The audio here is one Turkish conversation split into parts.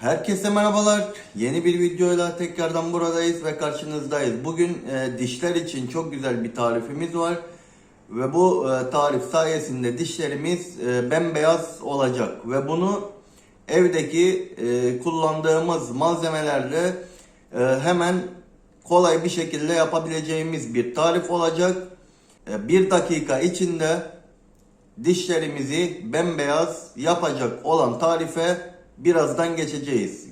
Herkese merhabalar. Yeni bir videoyla tekrardan buradayız ve karşınızdayız. Bugün e, dişler için çok güzel bir tarifimiz var. Ve bu e, tarif sayesinde dişlerimiz e, bembeyaz olacak. Ve bunu evdeki e, kullandığımız malzemelerle e, hemen kolay bir şekilde yapabileceğimiz bir tarif olacak. E, bir dakika içinde dişlerimizi bembeyaz yapacak olan tarife birazdan geçeceğiz.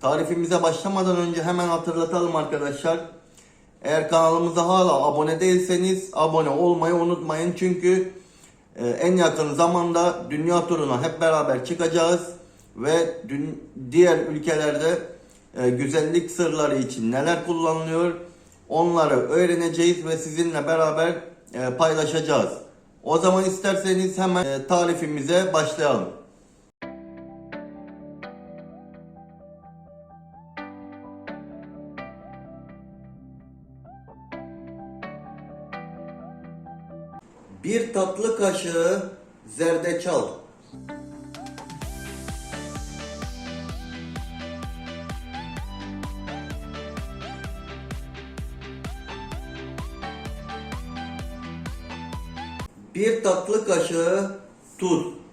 Tarifimize başlamadan önce hemen hatırlatalım arkadaşlar. Eğer kanalımıza hala abone değilseniz abone olmayı unutmayın. Çünkü e, en yakın zamanda dünya turuna hep beraber çıkacağız. Ve diğer ülkelerde e, güzellik sırları için neler kullanılıyor onları öğreneceğiz ve sizinle beraber e, paylaşacağız. O zaman isterseniz hemen tarifimize başlayalım. Bir tatlı kaşığı zerdeçal. Bir tatlı kaşığı tuz.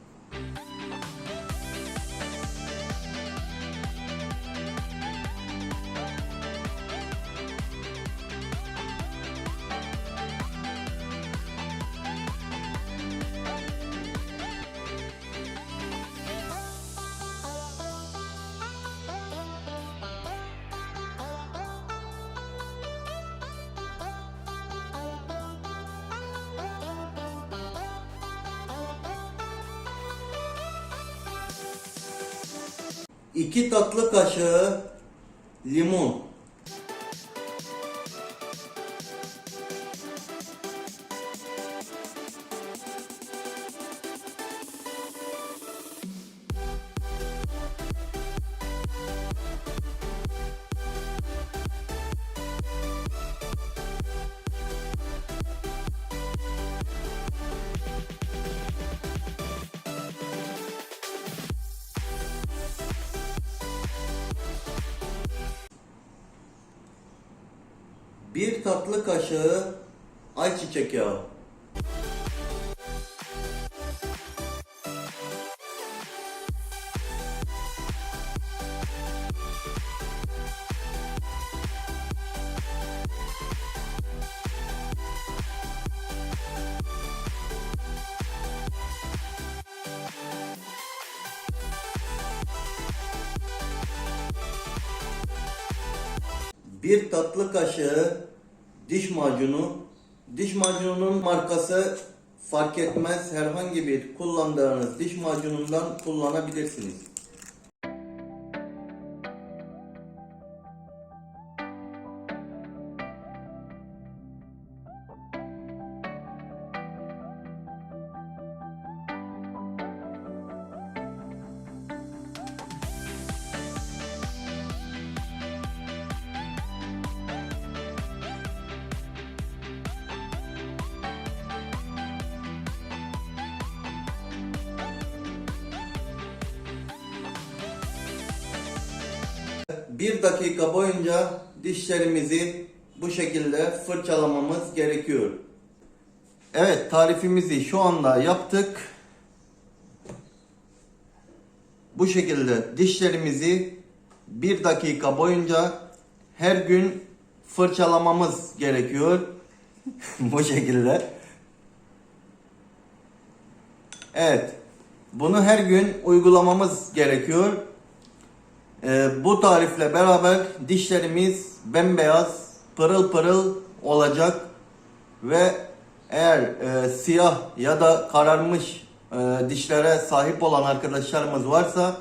İki tatlı kaşığı limon. Bir tatlı kaşığı ayçiçek yağı. Bir tatlı kaşığı diş macunu. Diş macununun markası fark etmez. Herhangi bir kullandığınız diş macunundan kullanabilirsiniz. Bir dakika boyunca dişlerimizi bu şekilde fırçalamamız gerekiyor. Evet tarifimizi şu anda yaptık. Bu şekilde dişlerimizi bir dakika boyunca her gün fırçalamamız gerekiyor. bu şekilde. Evet. Bunu her gün uygulamamız gerekiyor. Ee, bu tarifle beraber dişlerimiz bembeyaz, pırıl pırıl olacak ve eğer e, siyah ya da kararmış e, dişlere sahip olan arkadaşlarımız varsa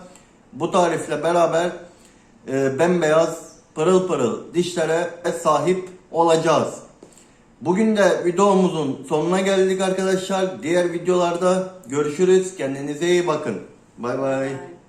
bu tarifle beraber e, bembeyaz, pırıl pırıl dişlere sahip olacağız. Bugün de videomuzun sonuna geldik arkadaşlar. Diğer videolarda görüşürüz. Kendinize iyi bakın. Bay bay.